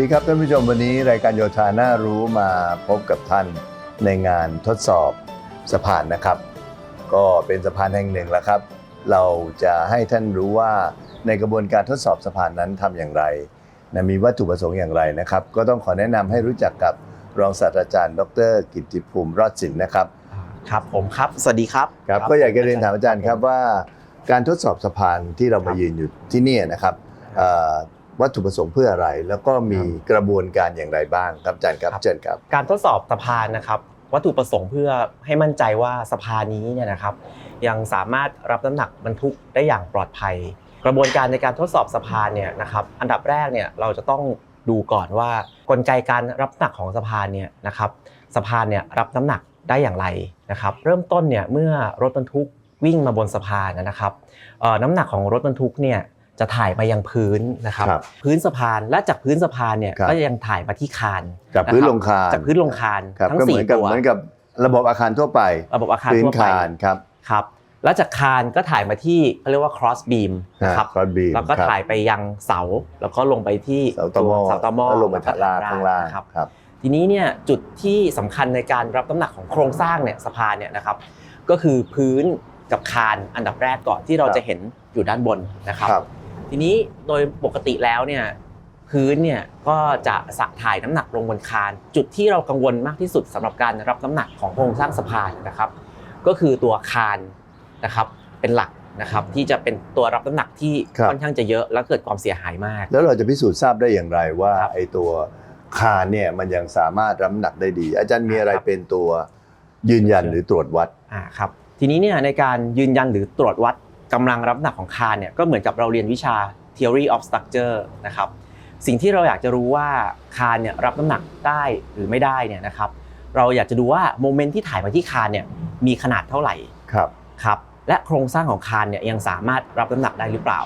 สวัสดีครับท่านผู้ชมวันนี้รายการโยธาน่ารู้มาพบกับท่านในงานทดสอบสะพานนะครับ ก็เป็นสะพานแห่งหนึ่งแล้วครับ เราจะให้ท่านรู้ว่าในกระบวนการทดสอบสะพานนั้นทำอย่างไรนะมีวัตถุประสงค์อย่างไรนะครับ ก็ต้องขอแนะนำให้รู้จักกับรองศาสตราจารย์ ดร กิตติภูมิรอดสินนะครับครับผมครับสวัสดีครับครับก็อยากจะเรียนถามอาจารย์ครับว่า การทดสอบสะพานที่เรามายืนอยู่ที่เนี่ยนะครับเอ่อ วัตถุประสงค์เพื่ออะไร แล้วก็มีกระบวนการอย่างไรบ้างครับอาจารย์ครับเชิญครับ การทดสอบสะพานนะครับวัตถุประสงค์เพื่อให้มั่นใจว่าสะพานนี้เนี่ยนะครับ ยังสามารถรับน้ำหนักบรรทุกได้อย่างปลอดภัย กระบวนการในการทดสอบสะพานเนี่ยนะครับอันดับแรกเนี่ยเราจะต้องดูก่อนว่ากลไกการรับน้ำหนักของสะพานเนี่ยนะครับสะพานเนี่ยรับน้ำหนักได้อย่างไรนะครับ เริ่มต้นเนี่ยเมื่อรถบรรทุกวิ่งมาบนสะพานนะครับเอ่อน้ำหนักของรถบรรทุกเนี่ย จะถ่ายไปยังพื้นนะครับ ครับพื้นสะพานและจากพื้นสะพานเนี่ยครับ ก็ยังถ่ายมาที่คานจากพื้นะครับลงคานจากพื้นลงคานครับทั้งก็เหสี่มือนกับตัวเหมือนกับระบบอาคารทั่วไป ระบบอาคารพื้นทั่วไปคานครับครับแล้วจากคานก็ถ่ายมาที่เขาเรียกว่า cross beam นะครับครอสบีมแล้วก็ถ่ายไปยังเสาแล้วก็ลงไปที่เสาตอหมอเสาตอหมอแล้วลงมาทางล่างแล้วก็ข้างล่างนะครับ ครับ ทีนี้เนี่ยจุดที่สำคัญในการรับน้ำหนักของโครงสร้างเนี่ยสะพานเนี่ยนะครับ ก็คือพื้นกับคานอันดับแรกก่อนที่เราครับ จะเห็นอยู่ด้านบนนะครับ ครับ ทีนี้โดยปกติแล้วเนี่ยพื้นเนี่ยก็จะสะถ่ายน้ำหนักลงบนคาน จุดที่เรากังวลมากที่สุดสำหรับการรับน้ำหนักของโครงสร้างสะพานนะครับ ก็คือตัวคานนะครับเป็นหลักนะครับที่จะเป็นตัวรับน้ำหนักที่ครับค่อนข้างจะเยอะและเกิดความเสียหายมาก แล้วเราจะพิสูจน์ทราบได้อย่างไรว่าครับไอ้ตัวคานเนี่ยมันยังสามารถรับน้ำหนักได้ดี อาจารย์มีอะไรครับเป็นตัวยืนยันหรือตรวจวัดอ่าครับทีนี้เนี่ยในการยืนยันหรือตรวจวัด กำลังรับน้ำหนักของคานเนี่ยก็เหมือนกับเราเรียนวิชา theory of structure นะครับสิ่งที่เราอยากจะรู้ว่าคานเนี่ยรับน้ำหนักได้หรือไม่ได้เนี่ยนะครับเราอยากจะดูว่าโมเมนต์ที่ถ่ายมาที่คานเนี่ยมีขนาดเท่าไหร่ครับครับและโครงสร้างของคานเนี่ยยังสามารถรับน้ำหนักได้หรือเปล่า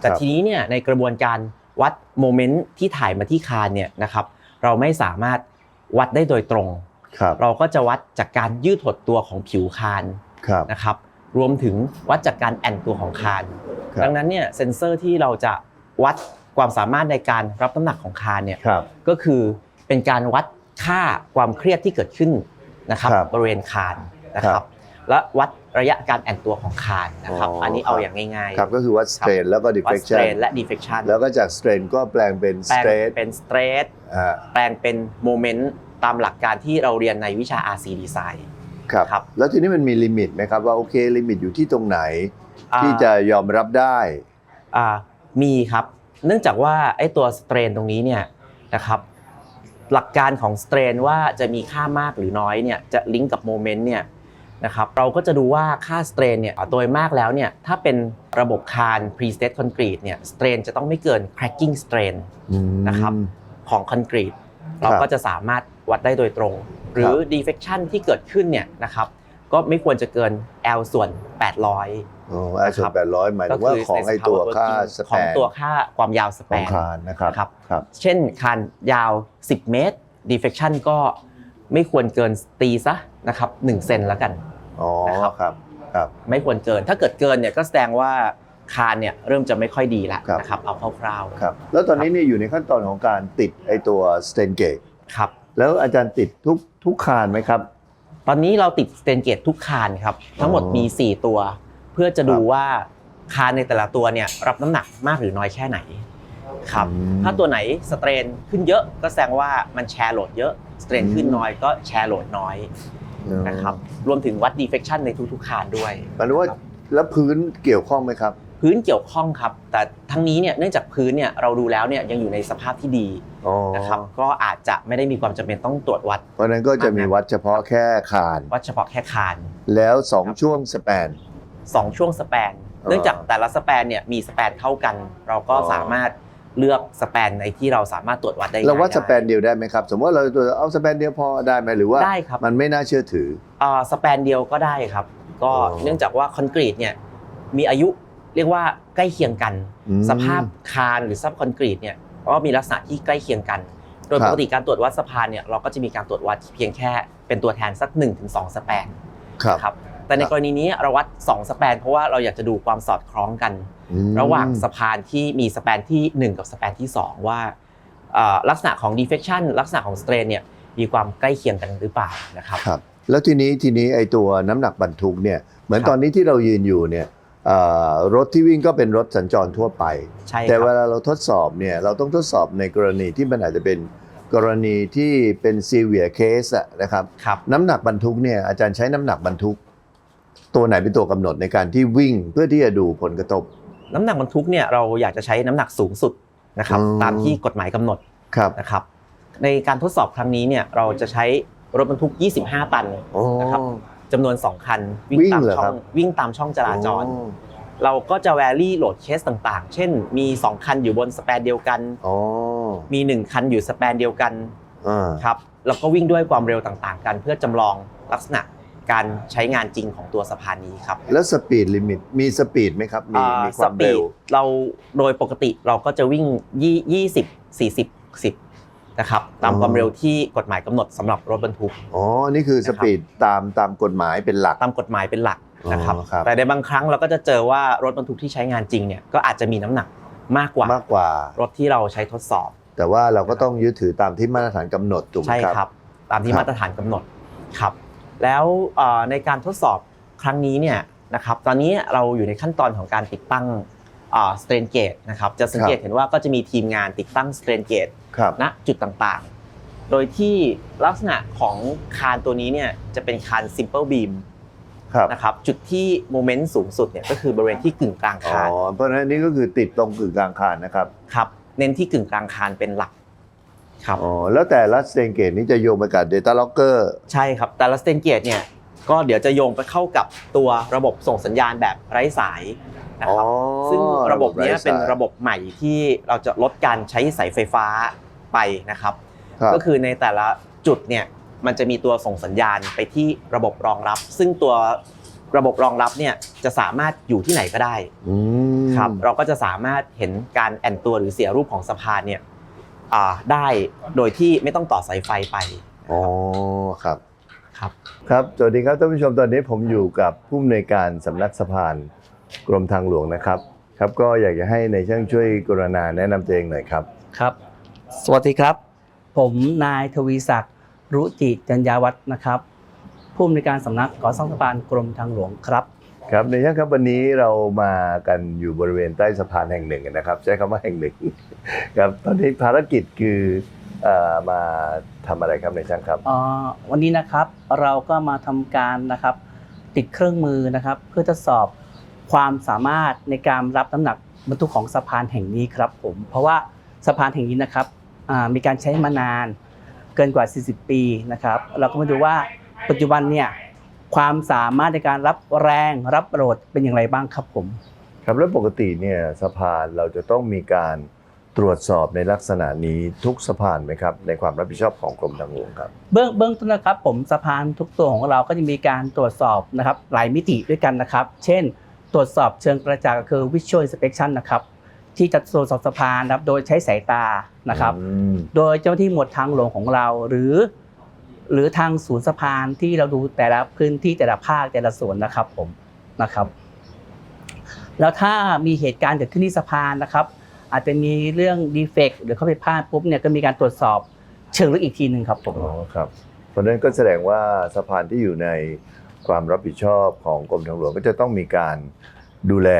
แต่ครับทีนี้เนี่ยในกระบวนการวัดโมเมนต์ที่ถ่ายมาที่คานเนี่ยนะครับเราไม่สามารถวัดได้โดยตรงครับเราก็จะวัดจากการยืดหดตัวของผิวคานครับนะครับ รวมถึงวัดจากการแอนตัวของคานครับ ดังนั้นเนี่ยเซนเซอร์ที่เราจะวัดความสามารถในการรับน้ำหนักของคานเนี่ยครับ ก็คือเป็นการวัดค่าความเครียดที่เกิดขึ้นนะครับครับบริเวณคานนะคครัรับบ และวัดระยะการแอนตัวของคานนะครับอ๋ออั อันนี้เอาครับอย่างง่าย ๆ ครับก็คือวัด strain แล้วก็ วัด deflection strain และ deflection แล้วก็จาก strain ก็แปลงเป็นแปลง stress เป็น stress อ่าแปลงเป็นโมเมนต์ตามหลักการที่เราเรียนในวิชา RC Design ครับ ครับ แล้วทีนี้มันมีลิมิตไหมครับว่าโอเคลิมิตอยู่ที่ตรงไหน อ่าที่จะยอมรับได้อ่ามีครับ เนื่องจากว่าไอ้ตัวสเตรนตรงนี้เนี่ยนะครับหลักการของสเตรนว่าจะมีค่ามากหรือน้อยเนี่ยจะลิงก์กับโมเมนต์เนี่ยนะครับเราก็จะดูว่าค่าสเตรนเนี่ยโดยมากแล้วเนี่ยถ้าเป็นระบบคาน pre-state concrete เนี่ยสเตรนจะต้องไม่เกิน cracking strain นะครับ ของคอนกรีตเราก็จะสามารถ วัดได้โดยตรง หรือ deflection ที่เกิดขึ้นเนี่ยนะครับก็ไม่ควรจะเกิน L ส่วน 800โอ้ไอ้ส่วนแปดร้อยหมายถึงว่าของไอ้ในสภตัว working ค่าสของแปนตัวค่าความยาวสขแปองนคานนะครับครับครับ เช่นคานยาว 10 เมตร deflection ก็ไม่ควรเกินตีซะนะครับ1เซนแล้วกันอ๋อนะครับครับครับไม่ควรเกิน ถ้าเกิดเกินเนี่ยก็แสดงว่าคานเนี่ยเริ่มจะไม่ค่อยดีแล้วครับนะครับเอาคร่าวครับแล้วตอนนี้เนี่ยอยู่ในขั้นตอนของการติดไอ้ตัว stain gate ๆครับ แล้วอาจารย์ติดทุกทุกคานไหมครับ ตอนนี้เราติดสเตนเกตทุกคานครับ ทั้งหมดอ๋อมี 4 ตัว เพื่อจะดูครับว่าคานในแต่ละตัวเนี่ยรับน้ำหนักมากหรือน้อยแค่ไหนครับอืมถ้าตัวไหนสเตรนขึ้นเยอะก็แสดงว่ามันแชร์โหลดเยอะสเตรนขึ้นน้อยก็แชร์โหลดน้อยนะครับรวมถึงวัด deflection ในทุกๆคานด้วยหมายถึงว่าแล้วพื้นเกี่ยวข้องไหมครับ พื้นเกี่ยวข้องครับ แต่ทั้งนี้เนี่ยเนื่องจากพื้นเนี่ยเราดูแล้วเนี่ยยังอยู่ในสภาพที่ดีอ๋อนะครับก็อาจจะไม่ได้มีความจำเป็นต้องตรวจวัด เพราะฉะนั้นก็จะมีวัดเฉพาะแค่คานวัดเฉพาะแค่คานแล้วสองครับช่วงสแปนสองช่วงสแปนอ่าเนื่องจากแต่ละสแปนเนี่ยมีสแปนเท่ากัน เราก็อ๋อสามารถเลือกสแปนในที่เราสามารถตรวจวัดได้เราวัดง่ยสแปนเดียวได้ไหมครับ สมมติว่าเราตัวเอาสแปนเดียวพอได้ไหมหรือว่าได้ครับมันไม่น่าเชื่อถืออ่าสแปนเดียวก็ได้ครับ ก็อ๋อเนื่องจากว่าคอนกรีตเนี่ยมีอายุ เรียกว่าใกล้เคียงกันอืมสภาพคานหรือซับคอนกรีตเนี่ยก็มีลักษณะที่ใกล้เคียงกัน โดยครับปกติการตรวจวัดสะพานเนี่ยเราก็จะมีการตรวจวัดเพียงแค่เป็นตัวแทนสัก 1-2 สแปนครับครับแต่ในครับกรณีนี้เราวัด2สแปน เพราะว่าเราอยากจะดูความสอดคล้องกันอืมระหว่างสะพานที่มีสแปนที่ 1 กับสแปนที่ 2ว่าอ่าลักษณะของ deflection ลักษณะของ strain เนี่ยมีความใกล้เคียงกันหรือเปล่านะครับครับ แล้วทีนี้ทีนี้ไอตัวน้ำหนักบรรทุกเนี่ยเหมือนครับตอนนี้ที่เรายืนอยู่เนี่ยเอ่อ รถที่วิ่งก็เป็นรถสัญจรทั่วไป ใช่คแต่เวรับลาเราทดสอบเนี่ยเราต้องทดสอบในกรณีที่มันอาจจะเป็นกรณีที่เป็น severe case อะนะครับ ครับน้ำหนักบรรทุกเนี่ยอาจารย์ใช้น้ำหนักบรรทุก ตัวไหนเป็นตัวกำหนดในการที่วิ่งเพื่อที่จะดูผลกระทบ น้ำหนักบรรทุกเนี่ยเราอยากจะใช้น้ำหนักสูงสุดนะครับ อืม ตามที่กฎหมายกำหนดครับนะครับ ในการทดสอบครั้งนี้เนี่ยเราจะใช้รถบรรทุก 25 ตัน โอ้ นะครับ จำนวน 2 คัน วิ่งตามเหรอช่อครังบ วิ่งตามช่องจราจรโอ้เราก็จะแวรี่โหลดเคสต่างๆ เช่น มี 2 คันอยู่บนสแปนเดียวกัน อ๋อมี 1 คันอยู่สแปนเดียวกันอ่าครับแล้วก็วิ่งด้วยความเร็วต่างๆ กัน เพื่อจำลองลักษณะการใช้งานจริงของตัวสะพานนี้ครับแล้วสปีดลิมิตมีสปีดไหมครับ มีอ่ามีความเร็วสปีดเราโดยปกติเราก็จะวิ่งยี่20 40 10 นะครับตามอ๋อความเร็วที่กฎหมายกำหนดสำหรับรถบรรทุก อ๋อ นี่คือสนะครับปีดตามตามกฎหมายเป็นหลัก ตามกฎหมายเป็นหลักนะครับอ๋อครับ แต่ในบางครั้งเราก็จะเจอว่ารถบรรทุกที่ใช้งานจริงเนี่ยก็อาจจะมีน้ำหนักมากกว่ามากกว่า รถที่เราใช้ทดสอบ แต่ว่าเราก็ต้องยึดถือตามที่มาตรฐานกำหนดถูกไหมใช่ครับครับตามที่ครับ มาตรฐานกำหนดครับแล้วเอ่อในการทดสอบครั้งนี้เนี่ยนะครับตอนนี้เราอยู่ในขั้นตอนของการติดตั้ง สเตรนเกตนะครับจะสังเกตเห็นว่าก็จะมีทีมงานติดตั้งสเตรนเกตครับณจุดต่างๆ โดยที่ลักษณะของคานตัวนี้เนี่ยจะเป็นคาน simple beam ครับนะครับจุดที่โมเมนต์สูงสุดเนี่ยก็คือบริเวณที่กึ่งกลางอ๋อคานเพราะฉะนั้นนี่ก็คือติดตรงกึ่งกลางคานนะครับครับเน้นที่กึ่งกลางคานเป็นหลักครับอ๋อแล้วแต่ละสเตนเกตนี้จะโยงไปกับ Data Logger ใช่ครับแต่ละสเตนเกตเนี่ย ก็เดี๋ยวจะโยงไปเข้ากับตัวระบบส่งสัญญาณแบบไร้สายนะครับอ๋อซึ่งระบบเนี้ยระบบไร้สายเป็นระบบใหม่ที่เราจะลดการใช้สายไฟฟ้าไปนะครับครับ ก็คือในแต่ละจุดเนี่ยมันจะมีตัวส่งสัญญาณไปที่ระบบรองรับ ซึ่งตัวระบบรองรับเนี่ยจะสามารถอยู่ที่ไหนก็ได้อืมครับเราก็จะสามารถเห็นการแอนตัวหรือเสียรูปของสะพานเนี่ยอ่าได้โดยที่ไม่ต้องต่อสายไฟไปอ๋อครับ ครับครับสวัสดีครับท่านผู้ชมตอนนี้ผมอยู่กับผู้อำนวยการสำนักสะพานกรมทางหลวงนะครับ ครับก็อยากจะให้ในายช่างช่วยกรุณาแนะนำตัวเองหน่อยครับ ครับ สวัสดีครับ ผมนายทวีศักดิ์รุจิจัญญาวัฒน์นะครับ ผู้อำนวยการสำนักก่อสร้างสะพานกรมทางหลวงครับ ครับในช่างครับวันนี้เรามากันอยู่บริเวณใต้สะพานแห่งหนึ่งนะครับ ใช้คำว่าแห่งหนึ่ง ครับตอนนี้ภารกิจคือเอ่อ มาทำอะไรครับในช่างครับเอ่อวันนี้นะครับเราก็มาทำการนะครับ ติดเครื่องมือนะครับ เพื่อทดสอบความสามารถในการรับน้ำหนักบรรทุกของสะพานแห่งนี้ครับผม เพราะว่าสะพานแห่งนี้นะครับอ่ามีการใช้มานานเกินกว่า 40 ปีนะครับ เราก็มาดูว่าปัจจุบันเนี่ยความสามารถในการรับแรงรับโหลดเป็นอย่างไรบ้างครับผม ครับแล้วปกติเนี่ยสะพานเราจะต้องมีการ ตรวจสอบในลักษณะนี้ทุกสะพานไหมครับ ในความรับผิดชอบของกรมทางหลวงครับ เบื้องเบื้องต้นนะครับผมสะพานทุกตัวของเราก็จะมีการตรวจสอบนะครับหลายมิติด้วยกันนะครับ เช่น ตรวจสอบเชิงประจักษ์ก็คือ visual inspection นะครับที่จะตรวจสอบสะพานนะครับโดยใช้สายตานะครับอืมโดยเจ้าหน้าที่หมวดทางหลวงของเราหรือ หรือทางศูนย์สะพานที่เราดูแต่ละพื้นที่แต่ละภาคแต่ละส่วนนะครับผมนะครับ แล้วถ้ามีเหตุการณ์เกิดขึ้นที่สะพานนะครับ อาจจะมีเรื่องดีเฟกต์หรือเข้าไปพลาดปุ๊บเนี่ยก็มีการตรวจสอบเชิงลึกอีกทีหนึ่งครับผมอ๋อครับ เพราะฉะนั้นก็แสดงว่าสะพานที่อยู่ในความรับผิดชอบของกรมทางหลวงก็จะต้องมีการดูแล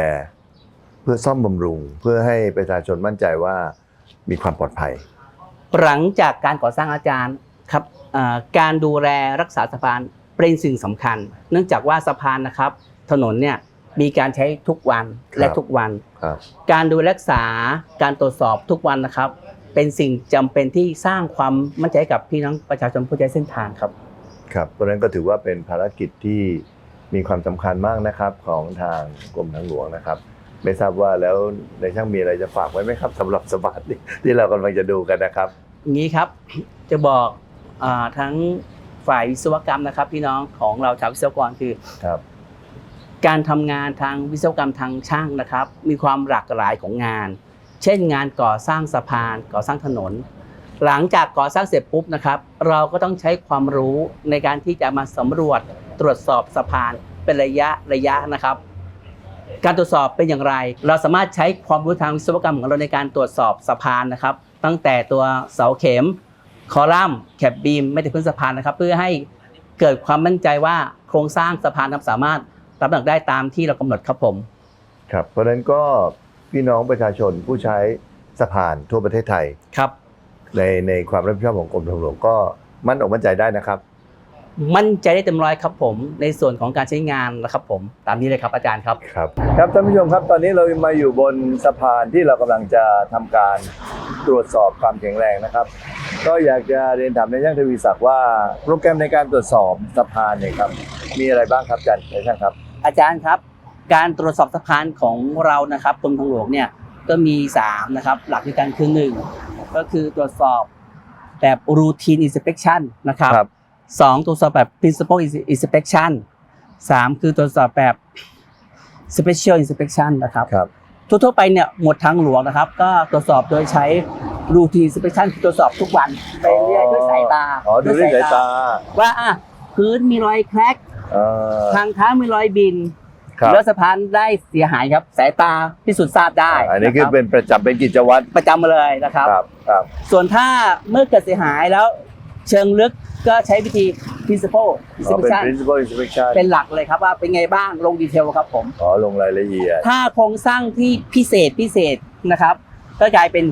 เพื่อซ่อมบำรุง เพื่อให้ประชาชนมั่นใจว่ามีความปลอดภัย หลังจากการก่อสร้างอาจารย์ครับเอ่อการดูแลรักษาสะพานเป็นสิ่งสำคัญ เนื่องจากว่าสะพานนะครับ ถนนเนี่ย มีการใช้ทุกวันครับและทุกวันครับการดูแลรักษาการตรวจสอบทุกวันนะครับ เป็นสิ่งจำเป็นที่สร้างความมั่นใจให้กับพี่น้องประชาชนผู้ใช้เส้นทางครับ ครับเพราะฉะนั้นก็ถือว่าเป็นภารกิจที่มีความสำคัญมากนะครับของทางกรมทางหลวงนะครับ ไม่ทราบว่าแล้วในช่างมีอะไรจะฝากไว้ไหมครับสำหรับสะพานที่ที่เรากำลังจะดูกันนะครับอย่างนี้ครับจะบอกอาทั้งฝ่ายวิศวกรรมนะครับ พี่น้องของเราชาววิศวกรคือครับ การทำงานทางวิศวกรรมทางช่างนะครับ มีความหลากหลายของงาน เช่นงานก่อสร้างสะพานก่อสร้างถนน หลังจากก่อสร้างเสร็จปุ๊บนะครับ เราก็ต้องใช้ความรู้ในการที่จะมาสำรวจตรวจสอบสะพานเป็นระยะระยะนะครับ การตรวจสอบเป็นอย่างไร เราสามารถใช้ความรู้ทางวิศวกรรมของเราในการตรวจสอบสะพานนะครับ ตั้งแต่ตัวเสาเข็ม คอลัมน์แคบบีมไม่ติดพื้นสะพานนะครับ เพื่อให้เกิดความมั่นใจว่าโครงสร้างสะพานนั้นสามารถ รับน้ำหนักได้ตามที่เรากำหนดครับผม ครับ เพราะฉะนั้นก็พี่น้องประชาชนผู้ใช้สะพานทั่วประเทศไทย ครับ ในในความรับผิดชอบของกรมทางหลวงก็มั่นอกมั่นใจได้นะครับ มั่นใจได้เต็มร้อยครับผม ในส่วนของการใช้งานนะครับผม ตามนี้เลยครับอาจารย์ครับ ครับครับท่านผู้ชมครับตอนนี้เรามาอยู่บนสะพานที่เรากำลังจะทำการตรวจสอบความแข็งแรงนะครับ ก็อยากจะเรียนถามในายช่างทวีศักดิ์ว่าโปรแกรมในการตรวจสอบสะพานเนี่ยครับมีอะไรบ้างครับอาจารย์ในายช่างครับ อาจารย์ครับ การตรวจสอบสะพานของเรานะครับกรมทางหลวงเนี่ยก็มี3นะครับหลักในการคือหนึ่งก็คือตรวจสอบแบบ routine inspection นะครับครับ สองตรวจสอบแบบ principal inspection สามคือตรวจสอบแบบ special inspection นะครับ ครับ ทั่วๆไปเนี่ยหมวดทางหลวงนะครับ ก็ตรวจสอบโดยใช้ routine inspection คือตรวจสอบทุกวันไปเรื่อยๆด้วยสายตาอ๋อดูด้วยสายตา ว่าอะพื้นมีรอยแคร็ก เอ่อ ทางเท้ามีรอยบิน ครับ แล้วสะพานได้เสียหายครับ สายตาพิสูจน์ทราบได้อันนี้คือนะรับเป็นประจำเป็นกิจวัตรประจำมาเลยนะครับ ครับครับ ส่วนถ้าเมื่อเกิดเสียหายแล้ว เชิงลึกก็ใช้วิธี principal อ๋อเป็น inspection principal inspection เป็นหลักเลยครับว่าเป็นไงบ้างลงดีเทลครับผม อ๋อลงรายละเอียด ถ้าโครงสร้างที่พิเศษพิเศษนะครับ ก็กลายเป็น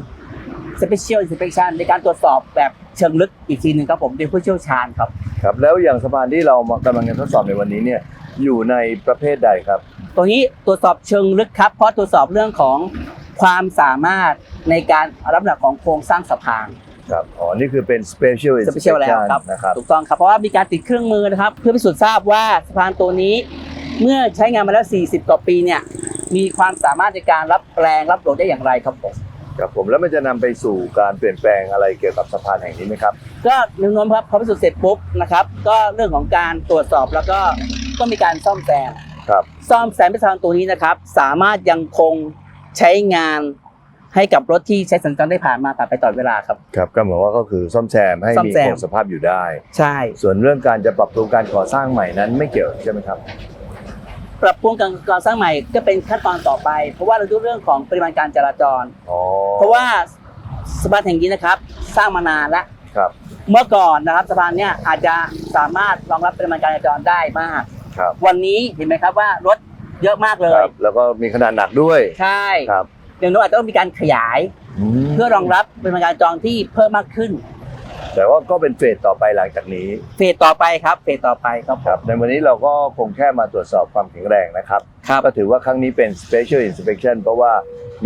special inspection ในการตรวจสอบแบบเชิงลึกอีกทีหนึ่งครับผมโดยผู้เชี่ยวชาญครับ ครับแล้วอย่างสะพานที่เรามากำลังจะทดสอบในวันนี้เนี่ยอยู่ในประเภทใดครับ ตรงนี้ตรวจสอบเชิงลึกครับ เพราะตรวจสอบเรื่องของความสามารถในการรับน้ำหนักของโครงสร้างสะพานครับอ๋อนี่คือเป็น special สเปเชียลแล้ว inspection ครับนะครับถูกต้องครับเพราะว่ามีการติดเครื่องมือนะครับ เพื่อพิสูจน์ทราบว่าสะพานตัวนี้ เมื่อใช้งานมาแล้ว 40 กว่าปีเนี่ยมีความสามารถในการรับแรงรับโหลดได้อย่างไรครับผม ครับผมแล้วมันจะนำไปสู่การเปลี่ยนแปลงอะไรเกี่ยวกับสะพานแห่งนี้ไหมครับ ก็แนวโน้มครับพอพิสูจน์เสร็จปุ๊บนะครับ ก็เรื่องของการตรวจสอบแล้วก็ต้องมีการซ่อมแซมครับ ซ่อมแซมสะพานตัวนี้นะครับ สามารถยังคงใช้งานให้กับรถที่ใช้สัญจรได้ผ่านมาผ่านไปตลอดเวลาครับ ครับก็หมายว่าก็คือซ่อมแซมให้ซ่อมมีแซม คงสภาพอยู่ได้ ใช่ ส่วนเรื่องการจะปรับปรุงการก่อสร้างใหม่นั้นไม่เกี่ยวใช่ไหมครับ ปรับปรุงการก่อสร้างใหม่ก็เป็นขั้นตอนต่อไป เพราะว่าเราดูเรื่องของปริมาณการจราจร อ๋อเพราะว่าสะพานแห่งนี้นะครับ สร้างมานานแล้ว ครับเมื่อก่อนนะครับสะพานเนี้ยอาจจะสามารถรองรับปริมาณการจราจรได้มาก ครับวันนี้เห็นไหมครับว่ารถเยอะมากเลคย รับ แล้วก็มีขนาดหนักด้วยใช่ครับเดี๋ยวโน้นอาจจะต้องมีการขยายมเพื่อรองรับปริมาณการจราจรที่เพิ่มมากขึ้น แต่ว่าก็เป็นเฟสต่อไปหลังจากนี้เฟสต่อไปครับเฟสต่อไปครับครับ ในวันนี้เราก็คงแค่มาตรวจสอบความแข็งแรงนะครับ ครับ ก็ถือว่าครั้งนี้เป็น special inspection เพราะว่า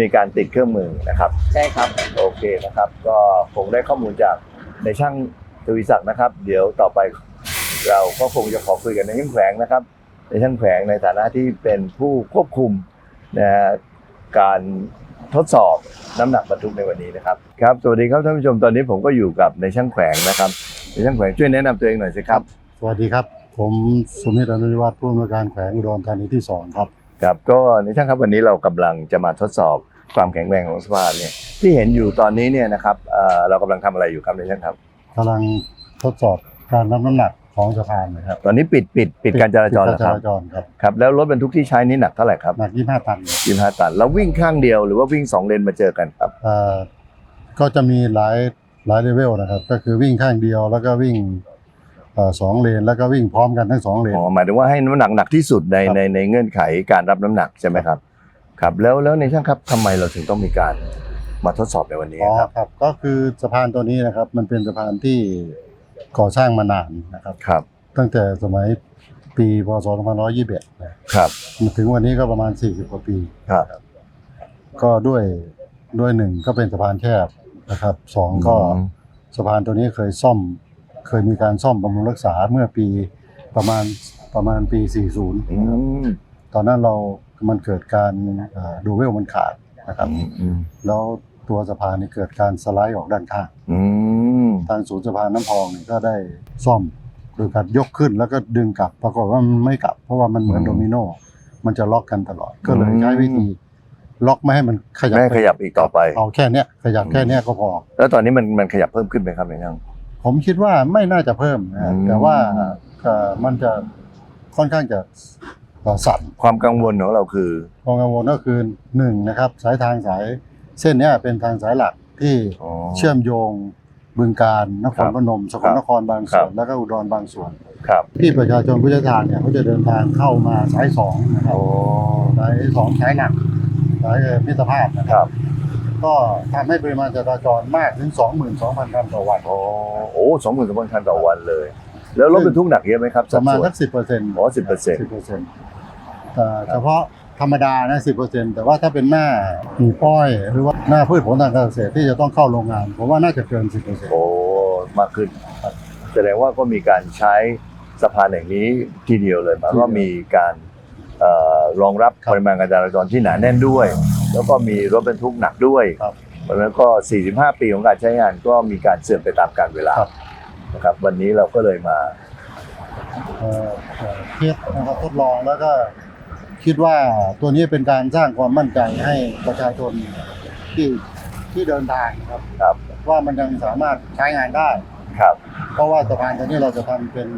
มีการติดเครื่องมือนะครับ ใช่ครับ โอเคนะครับ ก็คงได้ข้อมูลจากในช่างทวีศักดิ์นะครับ เดี๋ยวต่อไปเราก็คงจะขอคุยกันในช่างแขวงนะครับ ในช่างแขวงในฐานะที่เป็นผู้ควบคุมนะฮะการ ทดสอบน้ำหนักบรรทุกในวันนี้นะครับครับสวัสดีครับท่านผู้ชมตอนนี้ผมก็อยู่กับในช่างแขวงนะครับในช่างแขวงช่วยแนะนำตัวเองหน่อยสิครับสวัสดีครับ ผมสุมิตรอนุวัฒน์ผู้อำนวยการแขวงอุดรธานีที่สองครับครับก็ในช่างครับวันนี้เรากำลังจะมาทดสอบความแข็งแรงของสะพานเนี่ยที่เห็นอยู่ตอนนี้เนี่ยนะครับเอ่อเรากำลังทำอะไรอยู่ครับในช่างครับกำลังทดสอบการรับน้ำหนัก ของสะพานนะครับตอนนี้ปิดปิดปิดการจราจรปิแล้ดวการคจรับราจรครับครับแล้วรถบรรทุกที่ใช้นี่หนักเท่าไหร่ครับหนัก25ตัน25ตันแล้ววิ่งข้างเดียวหรือว่าวิ่งสองเลนมาเจอกันครับเอ่อก็จะมีหลายหลายเลเวลนะครับ ก็คือวิ่งข้างเดียวแล้วก็วิ่งเอ่อสองเลนแล้วก็วิ่งพร้อมกันทั้งสองเลน อ๋อหมายถึงว่าให้น้ำหนักหนักที่สุดในครับ ในในเงื่อนไขการรับน้ำหนักใช่ไหมครับครับแล้วแล้วในช่างครับทำไมเราถึงต้องมีการมาทดสอบในวันนี้อ๋อครับครับก็คือสะพานตัวนี้นะครับ มันเป็นสะพานที่ ก่อสร้างมานานนะครับ ครับ ตั้งแต่สมัยปีพศ2521นะครับถึงวันนี้ก็ประมาณ 40 กว่าปี ครับ ก็ด้วยด้วยหนึ่งก็เป็นสะพานแคบนะครับสองก็อืม สะพานตัวนี้เคยซ่อม เคยมีการซ่อมบำรุงรักษาเมื่อปีประมาณประมาณปี40อืมตอนนั้นเรา มันเกิดการอ่าดูเวลมันขาดนะครับอืมอืมแล้วตัวสะพานนี่เกิดการสไลด์ออกด้านข้าง อืม ทางศูนย์สะพานน้ำพองนี่ก็ได้ซ่อมโดยการยกขึ้นแล้วก็ดึงกลับ ปรากฏว่ามันไม่กลับ เพราะว่ามันเหมือนโดมิโนมันจะล็อกกันตลอด ก็เลยใช้วิธีล็อกไม่ให้มันขยับไม่ให้ขยับอีกต่อไป เอาแค่เนี้ยขยับแค่เนี้ยก็พอ แล้วตอนนี้มันมันขยับเพิ่มขึ้นไหมครับในช่างผมคิดว่าไม่น่าจะเพิ่มนะอืมแต่ว่าเอ่อมันจะค่อนข้างจะเอ่อสั่น ความกังวลของเราคือ ความกังวลก็คือหนึ่งนะครับ สายทางสายเส้นเนี้ยเป็นทางสายหลักที่อ๋อ เชื่อมโยง บึงการนคครัรบพนมสกลนครบางส่วนครับแล้วก็อุดรบางส่วนครับที่ประชาชนผู้ใช้ทางเนี่ยเขาจะเดินทางเข้ามาสายสองนะครับโอ้สายสองสายหลักสายมิตรภาพนะคครับรับ ก็ทำให้ปริมาณจราจรมากถึง 22,000 คันต่อวันโอ้โอ้สองหมื่นสองพันคันต่อวันเลย แล้วรถบรรทุกหนักเยอะไหมครับประมาณดส่วนสักสิบเปอร์เซ็นต์อ๋อ10%สิบเปอร์เซ็นต์เฉพาะ ธรรมดานะสิบเปอร์เซ็นต์แต่ว่าถ้าเป็นหน้าหีป้อย หรือว่าหน้าพืชผลทางการเกษตรที่จะต้องเข้าโรงงาน ผมว่าน่าจะเกินสิบเปอร์เซ็นต์โอ้มากขึ้นครับแสดงว่าก็มีการใช้สะพานแห่งนี้ทีเดียวเลยหมายความว่ามีการเอ่อรองรับปริมาณการจราจรที่หนาแน่นด้วย แล้วก็มีรถบรรทุกหนักด้วย ครับ เพราะฉะนั้นก็ 45 ปีของการใช้งานก็มีการเสื่อมไปตามกาลเวลาครับ นะครับ วันนี้เราก็เลยมา เอ่อเอ่อเทียบนะครับทดลองแล้วก็ คิดว่าตัวนี้เป็นการสร้างความมั่นใจให้ประชาชนที่ที่เดินทางครับครับ ว่ามันยังสามารถใช้งานได้ ครับ เพราะว่าสะพานตัวนี้เราจะทำเป็น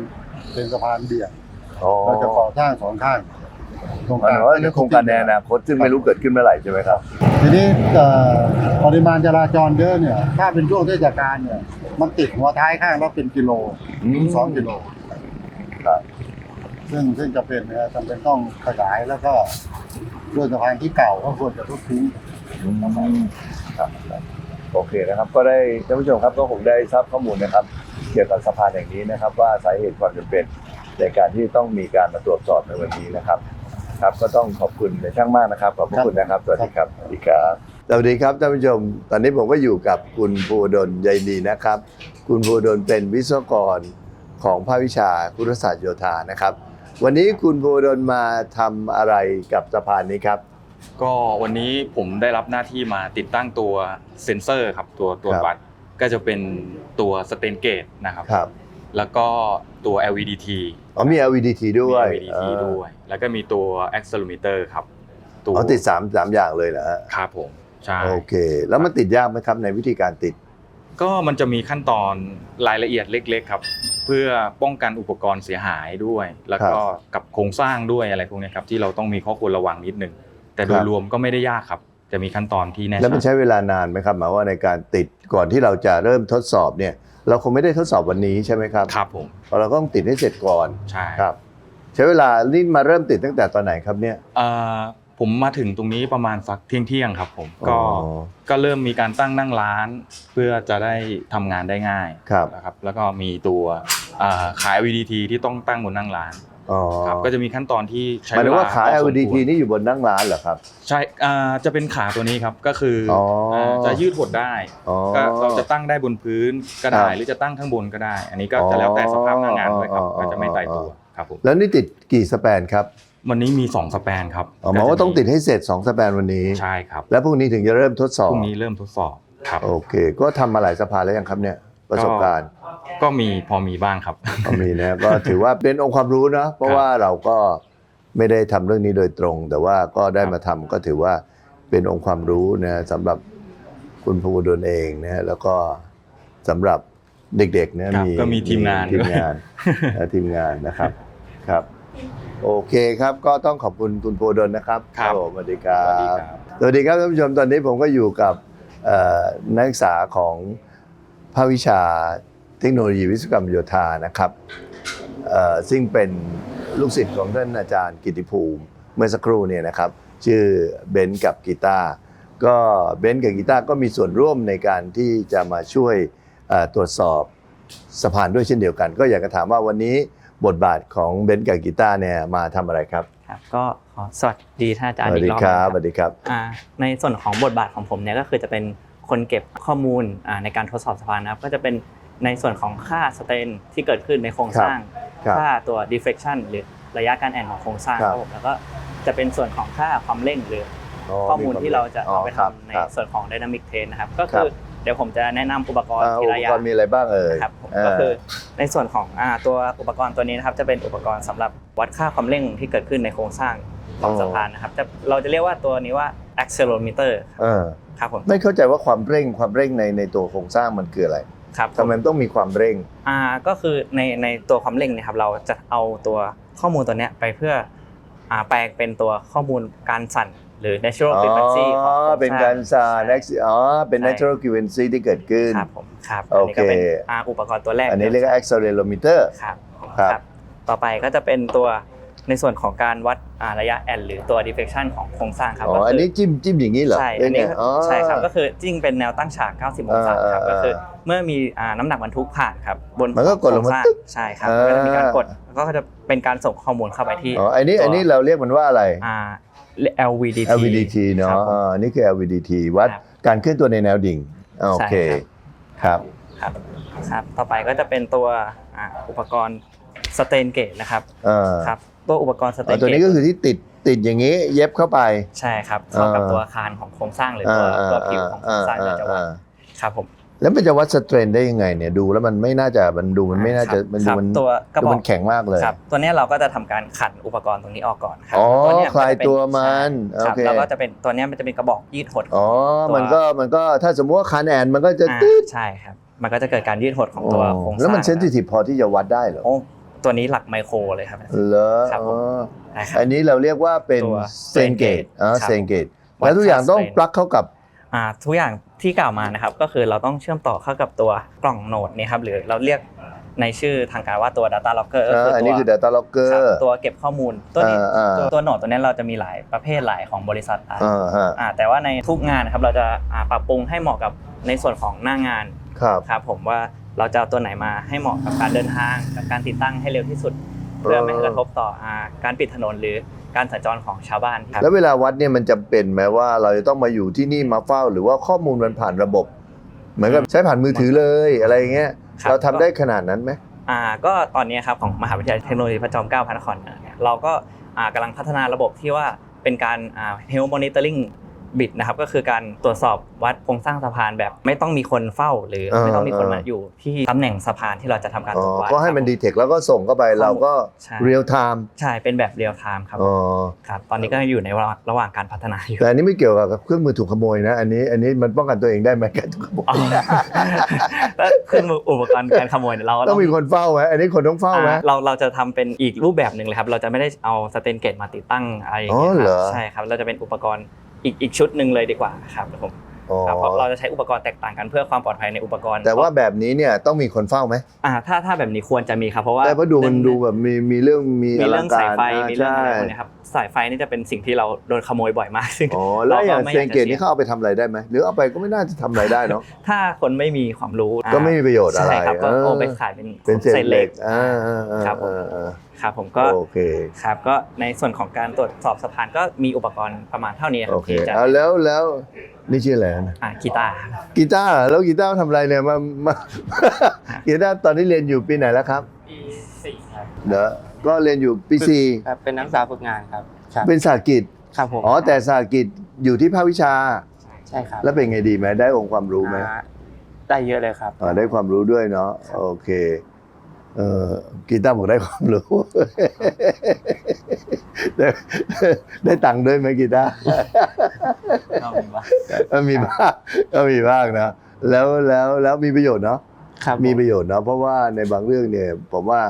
เป็นสะพานเบี่ยงโอ้เราจะก่อสร้างสองข้างตรงหมายถึงว่าโครงการในอนาคตซึ่งไม่รู้เกิดขึ้นเมื่อไหร่ใช่ไหมครับ ทีนี้เอ่อปริมาณจราจรเยอะเนี่ย ถ้าเป็นช่วงเทศกาลเนี่ย มันติดหัวท้ายข้างแล้วเป็นกิโลอืมถึงสองกิโลครับ ซึ่งซึ่งจะเป็นนะจำเป็นต้องขยายแล้วก็ด้วยสะพานที่เก่าก็ควรจะทุบทิ้งครับครับโอเคนะครับ ก็ได้ท่านผู้ชมครับก็คงได้ทราบข้อมูลนะครับ เกี่ยวกับสะพานแห่งนี้นะครับ ว่าสาเหตุความจำเป็นในการที่ต้องมีการมาตรวจสอบในวันนี้นะครับ ครับก็ต้องขอบคุณในช่างมากนะครับขอบพระคุณนะครับสวัสดีครับสวัสดีครับสวัสดีครับท่านผู้ชม ตอนนี้ผมก็อยู่กับคุณภูดลใยดีนะครับ คุณภูดลเป็นวิศวกรของภาควิชาคุรศาสตร์โยธานะครับ วันนี้คุณภูดลมาทำอะไรกับสะพานนี้ครับ ก็วันนี้ผมได้รับหน้าที่มาติดตั้งตัวเซ็นเซอร์ครับตัวตัวครับวัดก็จะเป็นตัวสเตนเกตนะครับครับ แล้วก็ตัว LVDT อ๋อมี LVDT ด้วยมี LVDT ด้วย แล้วก็มีตัว accelerometer ครับตัวอ๋อติดสามสามอย่างเลยเหรอฮะครับผมใช่โอเค แล้วมันติดยากไหมครับในวิธีการติด ก็มันจะมีขั้นตอนรายละเอียดเล็ก ๆ ครับ เพื่อป้องกันอุปกรณ์เสียหายด้วย แล้วก็กับโครงสร้างด้วยอะไรพวกเนี้ยครับที่เราต้องมีข้อควรระวังนิดนึงแต่โดคยรับรวมก็ไม่ได้ยากครับ จะมีขั้นตอนที่แน่แล้วมันชัดใช้เวลานานไหมครับหมายว่าในการติดก่อนที่เราจะเริ่มทดสอบเนี่ย เราคงไม่ได้ทดสอบวันนี้ใช่ไหมครับครับผมเพราะเราก็ต้องติดให้เสร็จก่อนใช่ครับ ใช้เวลานี่มาเริ่มติดตั้งแต่ตอนไหนครับเนี่ยเอ่อ ผมมาถึงตรงนี้ประมาณสักเที่ยงเที่ยงๆครับผมก็อ๋อ ก็เริ่มมีการตั้งนั่งร้าน เพื่อจะได้ทำงานได้ง่ายครับนะครับ แล้วก็มีตัวอ่าขาย VDT ที่ต้องตั้งบนนั่งร้านอ๋อครับก็จะมีขั้นตอนที่ใช้หมายถึงว่าเวลขาพอสมควร LVDT นี่อยู่บนนั่งร้านเหรอครับ ใช่อ่าจะเป็นขาตัวนี้ครับก็คืออออ่าจะยืดหดได้อ๋อ ก็เราจะตั้งได้บนพื้นก็ได้ครับหรือจะตั้งข้างบนก็ได้ อันนี้ก็อ๋อจะแล้วแต่สภาพหน้างานด้วยครับอ๋อก็จะไม่ตายตัวครับผมแล้วนี่ติดกี่สแปนครับ วันนี้มี2สแปนครับอ๋อหมายว่าต้องติดให้เสร็จ2สแปนวันนี้ใช่ครับแล้วพรุ่งนี้ถึงจะเริ่มทดสอบพรุ่งนี้เริ่มทดสอบครับโอเค ก็ทำมาหลายสะพานแล้วยังครับเนี่ยประสบการณ์ ก็มีพอมีบ้างครับก็มีนะก็ถือว่าเป็นองค์ความรู้นะเพราะว่าเราก็ไม่ได้ทำเรื่องนี้โดยตรง แต่ว่าก็ได้มาทำก็ถือว่าเป็นองค์ความรู้นะสำหรับคุณภูวดลเองนะแล้วก็สำหรับเด็กๆนะครับมีก็มีทีมงานทีมด้วยงานนะทีมงานนะครับครับ โอเคครับก็ต้องขอบคุณคุณภูวดลนะครับครับผมสวัสดีครัสวัสดีบครับสวัสดีครับท่านผู้ชมตอนนี้ผมก็อยู่กับเอ่อนักศึกษาของภาควิชาเทคโนโลยีวิศวกรรมโยธานะครับเอ่อซึ่งเป็นลูกศิษย์ของท่านอาจารย์กิติภูมิ เมื่อสักครู่เนี่ยนะครับ ชื่อเบนซ์กับกีตาร์ก็เบนซ์กับกีตาร์ก็มีส่วนร่วมในการที่จะมาช่วยเอ่อตรวจสอบสะพานด้วยเช่นเดียวกัน ก็อยากจะถามว่าวันนี้ บทบาทของเบนซ์กับกีตาร์เนี่ยมาทำอะไรครับครับ ก็ขอสวัสดีท่านอาจารสย์วัอีสดีกรอบคนะรับคสรับวัสดีครับอ่าในส่วนของบทบาทของผมเนี่ยก็คือจะเป็นคนเก็บข้อมูลอ่าในการทดสอบสะพานนะครับ ก็จะเป็นในส่วนของค่าสเตนที่เกิดขึ้นในโครงสร้างครับค่าตัว deflection หรือระยะการแอนของโครงสร้างคครัรับบผมแล้วก็จะเป็นส่วนของค่าความเร่งหรืออ๋อข้อมูลที่เราจะอ๋อเอาไปครับทำในครับส่วนของ dynamic train นะครับ ก็ครัคืบอ เดี๋ยวผมจะแนะนำอุปกรณ์อ่าทีอุปละอกย่างรณ์มีอะไรบ้างเอ่ยครับผมาก็คือในส่วนของอ่าตัวอุปกรณ์ตัวนี้นะครับจะเป็นอุปกรณ์สำหรับวัดค่าความเร่งที่เกิดขึ้นในโครงสร้างของอ๋อสะพานนะครับจะเราจะเรียกว่าตัวนี้ว่า accelerometer เออครับผมไม่เข้าใจว่าความเร่งความเร่งในในตัวโครงสร้างมันคืออะไรครับผ ทำไมมันต้องมีความเร่ง อ่าก็คือในในตัวความเร่งเนะครับเราจะเอาตัวข้อมูลตัวเนี้ยไปเพื่ออ่าแปลงเป็นตัวข้อมูลการสั่น หรือ natural อ๋อ frequency ของโคงสร้งเป็นการสร้างใช่อ๋อ เป็นใช่ natural frequency ที่เกิดขึ้น ครับผมครับอันนี้ก็เป็นโอเคอ่าอุปกรณ์ตัวแรก อันนี้เรียกว่า accelerometer ครับครับ ต่อไปก็จะเป็นตัวในส่วนของการวัดอ่าระยะแอนหรือตัว deflection ของโครงสร้างครับอ๋อก็คือันนี้จิ้มจิ้มอย่างนี้เหรอใช่เป็อันนี้ไงอ๋อใช่ครับก็คือจริงเป็นแนวตั้งฉาก 90 องศาครับอ่าก็คือเมื่อมีอ่าน้ำหนักบรรทุกผ่านครับบนมันก็กดลงมาโครสร้ตึ๊กใช่ครับอ่าก็จะมีการกดแล้วก็จะเป็นการส่งข้อมูลเข้าไปที่อ๋ออันนี้ตัวอันนี้เราเรียกมันว่าอะไรอ่า LVDT LVDT เนาะครับผมอ่านี่คือ LVDT วัดครับ การเคลื่อนตัวในแนวดิ่งอ่าโอเคใช่ครับครับ ครับครับต่อไปก็จะเป็นตัวอ่าอุปกรณ์สเตนเกตนะครับอ่าครับตัวอุปกรณ์สเตอ๋อนตัวเกนี้ตก็คือที่ติดติดอย่างนี้เย็บเข้าไป ใช่ครับเข้ากับอ่า ตัวอาคารของโครงสร้างหรือตัวอ่าตัวผิวของโครงสร้างอ่าเราจะวัดอ่าครับผม แล้วมันจะวัดสเตรนได้ยังไงเนี่ยดูแล้วมันไม่น่าจะมันดูมันไม่น่าจะครับมันคดูรับมันตัวกระดูบอกมันแข็งมากเลยครับตัวเนี้ยเราก็จะทำการขันอุปกรณ์ตรงนี้ออกก่อนครัอ๋อตัวเนี้คลายจะเป็นตัวมันใช่ครับโอเคแล้วก็จะเป็นตัวเนี้ยมันจะเป็นกระบอกยืดหดอ๋อตัวมันก็มันก็ถ้าสมมติว่าคันแอนมันก็จะอ่าตืดใช่ครับมันก็จะเกิดการยืดหดของตัวโครงสร้างแล้วมันเซนซิทีฟพอที่จะวัดได้เหรอโอ้ตัวนี้หลักไมโครเลยครับเหรอครับผมอ๋อได้ครับอันนี้เราเรียกว่าเป็นตัวเซนเกตอ่าครับเซนเกตวัดแล้วทุกอย่างต้อง strain ปลั๊กเข้ากับอ่าทุกอย่าง ที่กล่าวมานะครับก็คือเราต้องเชื่อมต่อเข้ากับตัวกล่องโนดนี่ครับหรือเราเรียกในชื่อทางการว่าตัว Data Locker ก็อ่าคืออันตันี้วคือ Data ครับ Locker ตัวเก็บข้อมูลตัวนี้อ่าอ่าตัวตัวโนดตัวนี้เราจะมีหลายประเภทหลายของบริษัทหลายอ่าฮะอ่าแต่ว่าในทุกงานนะครับเราจะอ่าปรับปรุงให้เหมาะกับในส่วนของหน้างานครับครับผมว่าเราจะเอาตัวไหนมาให้เหมาะกับการเดินทางกับการติดตั้งให้เร็วที่สุด เพื่อไม่ให้กระทบต่ออ่าการปิดถนนหรือการสัญจรของชาวบ้านครับแล้วเวลาวัดเนี่ยมันจำเป็นไหมว่าเราจะต้องมาอยู่ที่นี่มาเฝ้า หรือว่าข้อมูลมันผ่านระบบ เหมือนกับใช้ผ่านมือถือเลยอะไรอย่างเงี้ยครับเราทำได้ขนาดนั้นไหมอ่าก็ตอนนี้ครับของมหาวิทยาลัยเทคโนโลยีพระจอมเกล้าพระนครเหนือเนี่ยเราก็อ่ากำลังพัฒนาระบบที่ว่าเป็นการอ่า health monitoring บิดนะครับก็คือการตรวจสอบวัดโครงสร้างสะพานแบบไม่ต้องมีคนเฝ้าหรืออ่าไม่ต้องมีคนอ่ามมาอยู่ที่ตำแหน่งสะพานที่เราจะทำการอ๋ตรอวจวัดก็ให้มันครับดีเทคแล้วก็ส่งเข้าไปข้อมูลเราก็ใช่เรียลไทม์ใช่เป็นแบบเรียลไทม์ครับอ๋อครับตอนนี้ก็อยู่ในระหว่างระหว่างการพัฒนาอยู่แต่อันนี้ไม่เกี่ยวกับเครื่องมือถูกขโมยนะอันนี้อันนี้มันป้องกันตัวเองได้ไหมการถูกขโมยอ๋อแล้วเครื่องมืออุปกรณ์การขโมยเนี่ยเราก็ต้องมีคนเฝ้าไหมอันนี้คนต้องเฝ้าไหมอ่าเราเราจะทำเป็นอีกรูปแบบหนึ่งเลยครับเราจะไม่ได้เอาสเตนเกตมาติดตั้งอะไรอย่างเงี้ยอ๋อเหรอครับใช่ครับเราจะเป็นอุปกรณ์ อีกอีกชุดหนึ่งเลยดีกว่าครับผมอ๋อครับเพราะเราจะใช้อุปกรณ์แตกต่างกันเพื่อความปลอดภัยในอุปกรณ์แต่ว่าแบบนี้เนี่ยต้องมีคนเฝ้าไหมอ่าถ้าถ้าแบบนี้ควรจะมีครับเพราะว่าแต่เพราะดูมันดูแบบมีมีเรื่องมีมีอลัเรื่องงกาสายรไฟอ่ามีเรื่องใช่อะไรพวกนี้ครับสายไฟนี่จะเป็นสิ่งที่เราโดนขโมยบ่อยมากซึ่งอ๋อแล้วอย่างไม่เซอยากนจะเกตนี่เขาเอาไปทำอะไรได้ไหมหรือเอาไปก็ไม่น่าจะทำอะไรได้เนาะถ้าคนไม่มีความรู้อ่าก็ไม่มีประโยชน์อะไรใช่ครับก็เออเอาไปขายเป็นเป็นเศษเหล็กอ่าอ่าอ่าครับผม อ่าอ่า ครับผมก็โอเคครับก็ในส่วนของการตรวจสอบสะพานก็มีอุปกรณ์ประมาณเท่านี้คโอรับเคที่จะเอาแล้วแล้วนี่ชื่ออะไรนะอ่ากีตาร์ครับกีตาร์แล้วกีตาร์ทำอะไรเนี่ยมามากีตาร์ตอนนี้เรียนอยู่ปีไหนแล้วครับปีสี่ครับเนอะก็เรียนอยู่ปีสี่ครับเป็นนักศึกษาฝึกงานครับครับเป็นศาสตร์กิจครับผมอ๋อแต่ศาสตร์กิจอยู่ที่ภาควิชาใช่ครับแล้วเป็นไงดีไหมได้องค์ความรู้ไหมอ่าได้เยอะเลยครับ อ่าได้ความรู้ด้วยเนาะโอเคเออ กีตาร์บอกได้ความรู้ ได้ได้ตังค์ด้วยไหมกีตาร์ก็มีว่าก็มีบ้างก็มีบ้างนะแล้วแล้วแล้วมีประโยชน์เนาะครับมีผประโยชน์เนาะเพราะว่าในบางเรื่องเนี่ยผมว่า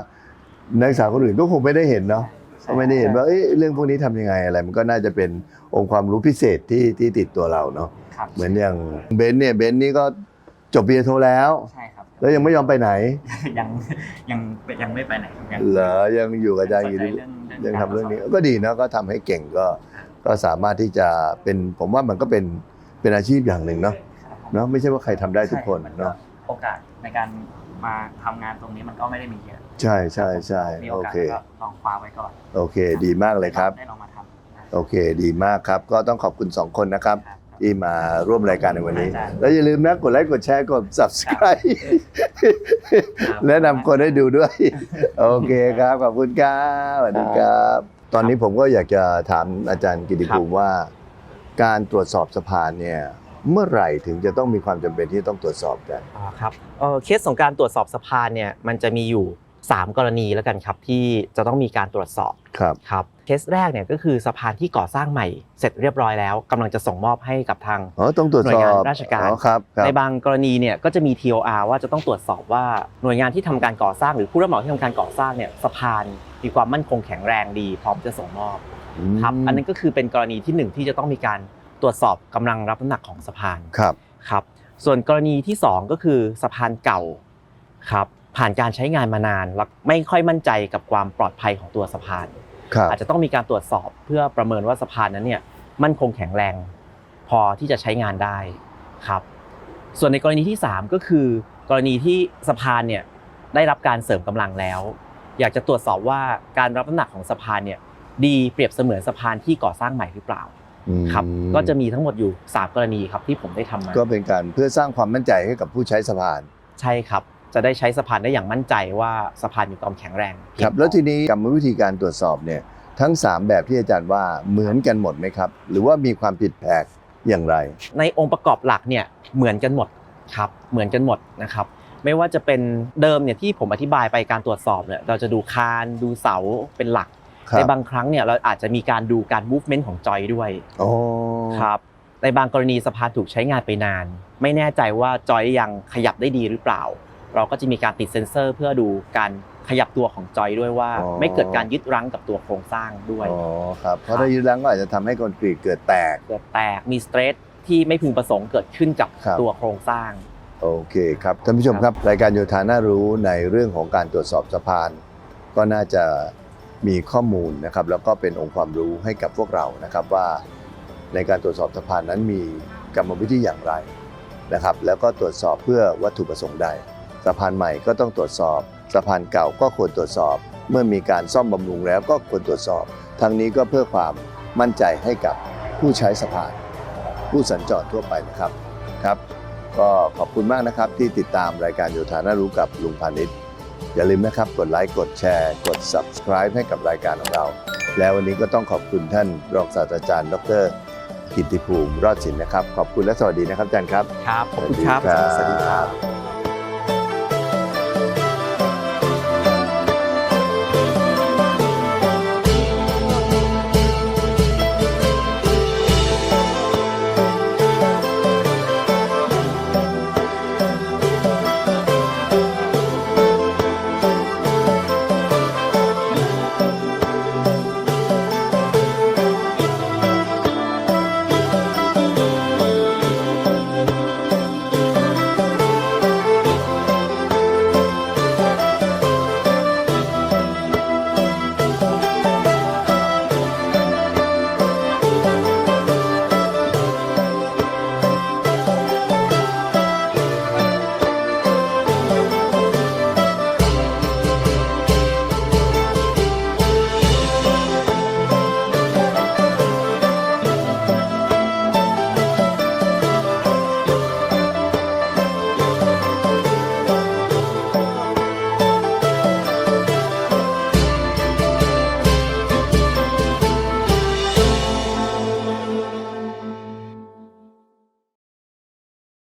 นักศึกษาคนอื่นก็คงไม่ได้เห็นเนาะก็ไม่ได้เห็นว่าเอ้ยเรื่องพวกนี้ทำยังไงอะไร มันก็น่าจะเป็นองค์ความรู้พิเศษที่ที่ติดตัวเราเนาะครับเหมือนอย่างเบนซ์เนี่ยเบนซ์นี่ก็จบปริญญาโทแล้วใช่ครับ แล้วยังไม่ยอมไปไหน ยังยังยังไม่ไปไหนครับยังเหรอยังอยู่กับอาจารย์สอนยู่ใจดีเรื่องยังทำเรื่องนี้ก็ดีนะก็ทำให้เก่งก็ก็สามารถที่จะเป็นผมว่ามันก็เป็นเป็นอาชีพอย่างหนึ่งเนาะครับผมเนาะไม่ใช่ว่าใครทำได้ทุกคนใช่มัเนาะโอกาสในการมาทำงานตรงนี้มันก็ไม่ได้มีเยอะใช่ใช่ใช่มีโอาสโอกเคก็ลองคว้าไว้ก่อนโอเค ดีมากเลยครับได้ลองมาทำนะโอเค ดีมากครับ ก็ต้องขอบคุณ2คนนะครับครับ ที่มาร่วมรายการในวันนี้อาจารย์แล้วอย่าลืมนะกดไลค์กดแชร์กด subscribe ครับแนะนำคนให้ดูด้วย โอเคครับขอบคุณครับสวัสดีครับ ตอนนี้ผมก็อยากจะถามอาจารย์กิติภูมิว่า การตรวจสอบสะพานเนี่ยเมื่อไหร่ถึงจะต้องมีความจำเป็นที่จะต้องตรวจสอบกันอ่าครับเอ่อเคสของการตรวจสอบสะพานเนี่ยมันจะมีอยู่ 3 กรณีแล้วกันครับที่จะต้องมีการตรวจสอบครับครับเคสแรกเนี่ยก็คือสะพานที่ก่อสร้างใหม่เสร็จเรียบร้อยแล้วกำลังจะส่งมอบให้กับทางอ๋อต้องตรวจสอหน่วยงาบนราชการ อ๋อครับครับ ในบางกรณีเนี่ยก็จะมี TOR ว่าจะต้องตรวจสอบว่าหน่วยงานที่ทำการก่อสร้างหรือผู้รับเหมาที่ทำการก่อสร้างเนี่ยสะพานมีความมั่นคงแข็งแรงดี พร้อมจะส่งมอบครับมอันนั้นก็คือเป็นกรณีที่หนึ่งที่จะต้องมีการตรวจสอบกำลังรับน้ำหนักของสะพาน ครับ ครับส่วนกรณีที่สองก็คือสะพานเก่าครับผ่านการใช้งานมานานแล้วไม่ค่อยมั่นใจกับความปลอดภัยของตัวสะพาน ครับอาจจะต้องมีการตรวจสอบเพื่อประเมินว่าสะพานนั้นเนี่ยมั่นคงแข็งแรง พอที่จะใช้งานได้ครับ ส่วนในกรณีที่ 3 ก็คือ กรณีที่สะพานเนี่ยได้รับการเสริมกำลังแล้ว อยากจะตรวจสอบว่าการรับน้ำหนักของสะพานเนี่ยดีเปรียบเสมือนสะพานที่ก่อสร้างใหม่หรือเปล่าอืมครับก็จะมีทั้งหมดอยู่ 3 กรณีครับที่ผมได้ทำมาก็เป็นการเพื่อสร้างความมั่นใจให้กับผู้ใช้สะพาน ใช่ครับ จะได้ใช้สะพานได้อย่างมั่นใจว่าสะพานมีความแข็งแรงครับเพียงพอแล้วทีนี้กรรมวิธีการตรวจสอบเนี่ยทั้ง 3 แบบที่อาจารย์ว่าเหมือนกันหมดไหมครับ หรือว่ามีความผิดแผกอย่างไร ในองค์ประกอบหลักเนี่ยเหมือนกันหมดครับเหมือนกันหมดนะครับไม่ว่าจะเป็นเดิมเนี่ยที่ผมอธิบายไปการตรวจสอบเนี่ยเราจะดูคานดูเสาเป็นหลักครับในบางครั้งเนี่ยเราอาจจะมีการดูการ movement ของจอยด้วยโอ้ครับในบางกรณีสะพานถูกใช้งานไปนาน ไม่แน่ใจว่าจอยยังขยับได้ดีหรือเปล่า เราก็จะมีการติดเซ็นเซอร์เพื่อดูการขยับตัวของจอยด้วยว่าไม่เกิดการยึดรั้งกับตัวโครงสร้างด้วย อ๋อครับ เพราะถ้ายึดรั้งก็อาจจะทำให้คอนกรีตเกิดแตก เกิดแตกมีสเตรสที่ไม่พึงประสงค์เกิดขึ้นกับครับ ตัวโครงสร้าง โอเคครับท่านผู้ชมครับ รายการโยธาน่ารู้ในเรื่องของการตรวจสอบสะพาน ก็น่าจะมีข้อมูลนะครับ แล้วก็เป็นองค์ความรู้ให้กับพวกเรานะครับว่า ในการตรวจสอบสะพานนั้นมีกรรมวิธีอย่างไรนะครับ แล้วก็ตรวจสอบเพื่อวัตถุประสงค์ใด สะพานใหม่ก็ต้องตรวจสอบ สะพานเก่าก็ควรตรวจสอบ เมื่อมีการซ่อมบำรุงแล้วก็ควรตรวจสอบ ทั้งนี้ก็เพื่อความมั่นใจให้กับผู้ใช้สะพาน ผู้สัญจรทั่วไปนะครับครับ ก็ขอบคุณมากนะครับที่ติดตามรายการโยธาน่ารู้กับลุงพานิชย์อย่าลืมนะครับกดไลค์กดแชร์ กด subscribe ให้กับรายการของเรา แล้ววันนี้ก็ต้องขอบคุณท่านรองศาสตราจารย์ ดรกิตติภูมิรอดสินนะครับ ขอบคุณและสวัสดีนะครับอาจารย์ครับ ครับ ขอบคุณครับ สวัสดีครับ